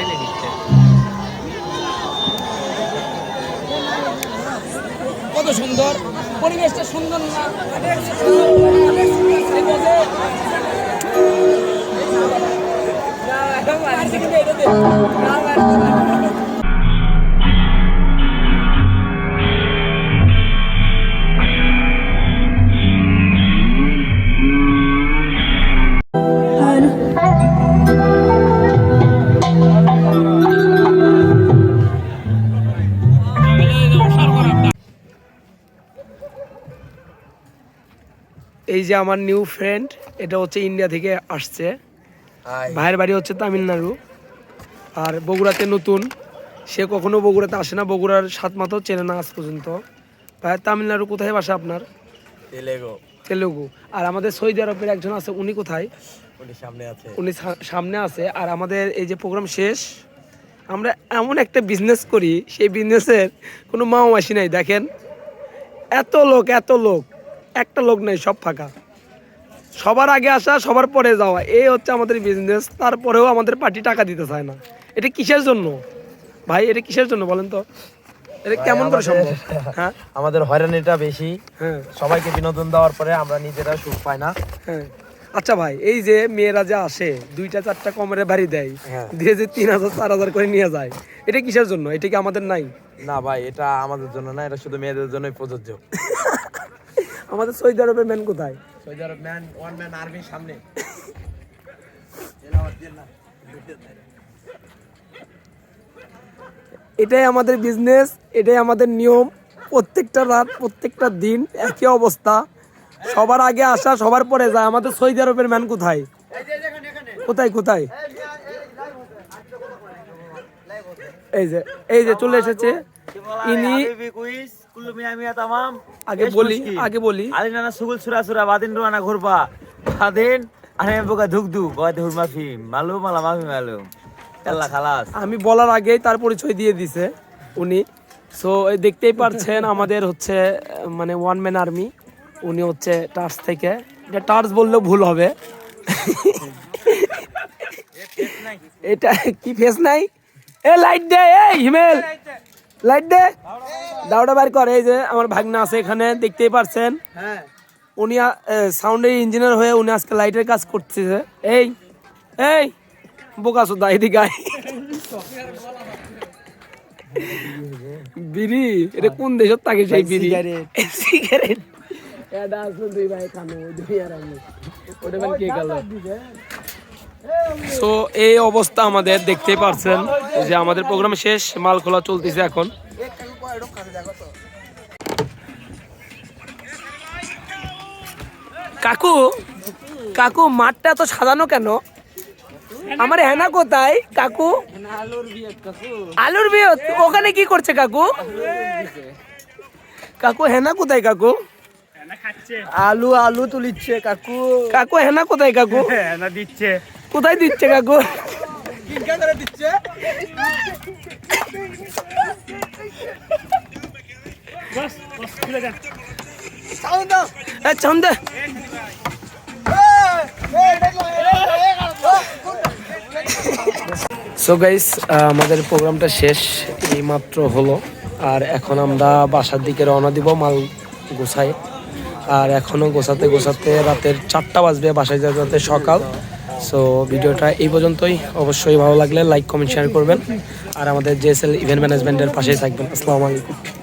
লোকরা দিচ্ছে কত সুন্দর। পরিবেশটা সুন্দর না। এই যে আমার নিউ ফ্রেন্ড এটা হচ্ছে ইন্ডিয়া থেকে আসছে। ভাইয়ের বাড়ি হচ্ছে তামিলনাড়ু। আর বগুড়াতে নতুন। সে কখনো বগুড়াতে আসে না বগুড়ার সাত মাথাও চেনে না আজ পর্যন্ত। ভাই তামিলনাড়ু কোথায় বাসা আপনার? তেলেগো। তেলেগু। আর আমাদের সৌদি আরবের একজন আছে উনি কোথায়? উনি সামনে আছে। উনি সামনে আছে। আর আমাদের এই যে প্রোগ্রাম শেষ আমরা এমন একটা বিজনেস করি সেই বিজনেসের কোনো মাও মাসি নাই দেখেন। এত লোক এত লোক। একটা লোক নেই সব ফাঁকা। সবার আগে আসা সবার পরে যাওয়া এই হচ্ছে আমাদের বিজনেস তারপরেও আমাদের পার্টি টাকা দিতে চায় না। এটা কিসের জন্য? ভাই এটা কিসের জন্য বলেন তো? এটা কেমন করে সম্ভব? হ্যাঁ? আমাদের হয়রানিটা বেশি। হ্যাঁ। সবাইকে বিনোদন দেওয়ার পরে আমরা নিজেরা সুখ পাই না। হ্যাঁ। আচ্ছা ভাই এই যে মেয়েরা যে আসে দুইটা চারটা কমরে বাড়ি দেয় হ্যাঁ। দিয়ে যে তিন হাজার চার হাজার করে নিয়ে যায় এটা কিসের জন্য? এটা কি আমাদের নাই? না ভাই এটা আমাদের জন্য না এটা শুধু মেয়েদের জন্যই প্রযোজ্য। আমাদের সৌদি আরবের ম্যান কোথায়? সৌদি আরব ম্যান ওয়ান ম্যান আর্মির সামনে। এটাই আমাদের বিজনেস এটাই আমাদের নিয়ম। প্রত্যেকটা রাত প্রত্যেকটা দিন একই অবস্থা। সবার আগে আসা সবার পরে যায় আমাদের সৌদি আরবের ম্যান কোথায়? কোথায় কোথায়? এই যে এই যে চলে এসেছে। ইনি কুইজ কুল্লু মিয়া মিয়া তামাম। আগে বলি আগে বলি। আলি নানা সুগুল সুরা সুরা বাদিন রোয়ানা ঘুরবা। বাদিন আরে বোকা ধুক ধু গয়তে হুর মাফি মালু মালা মাফি মালু আল্লাহ খালাস। আমি বলার আগেই তার পরিচয় দিয়ে দিছে উনি। সো দেখতেই পারছেন আমাদের হচ্ছে মানে ওয়ান ম্যান আর্মি উনি হচ্ছে টার্স থেকে। এটা টার্স বললেও ভুল হবে। এটা কি ফেস নাই? এ লাইট দে এই হিমেল। লাইট দে। দাওটা বার করে এই যে আমার ভাগনা আছে এখানে দেখতেই পারছেন। উনি সাউন্ডের ইঞ্জিনিয়ার হয়ে উনি আজকে লাইটের কাজ করছে এই এই বোকা সুদা এদিকে আয়। বিড়ি এটা কোন দেশত থাকে সেই বিড়ি? সিগারেট এটা আসলে দুই ভাই দুই আর আমি। ওটা মানে কে গেল? তো এই অবস্থা আমাদের দেখতেই পারছেন। যে আমাদের প্রোগ্রাম শেষ মাল খোলা চলতেছে এখন। কাকু কাকু মাঠটা এত সাজানো কেন? আমার হেনা কোথায়? কাকু? আলুর বিয়ে ওখানে কি করছে কাকু? কাকু হেনা কোথায় কাকু? আলু আলু তুলিচ্ছে কাকু। কাকু হেনা কোথায় কাকু? না দিচ্ছে। কোথায় দিচ্ছে কাকু? কিনকা করে দিচ্ছে সাউন্ড দাও। এ চন্দে সো গাইস আমাদের প্রোগ্রামটা শেষ এইমাত্র হলো। আর এখন আমরা বাসার দিকে রওনা দিব মাল গোছাই আর এখনও গোছাতে গোছাতে রাতের চারটা বাজবে বাসায় যেতে সকাল। সো ভিডিওটা এই পর্যন্তই। অবশ্যই ভালো লাগলে লাইক কমেন্ট শেয়ার করবেন। আর আমাদের জেএসএল ইভেন্ট ম্যানেজমেন্টের পাশেই থাকবেন। আসসালামু আলাইকুম।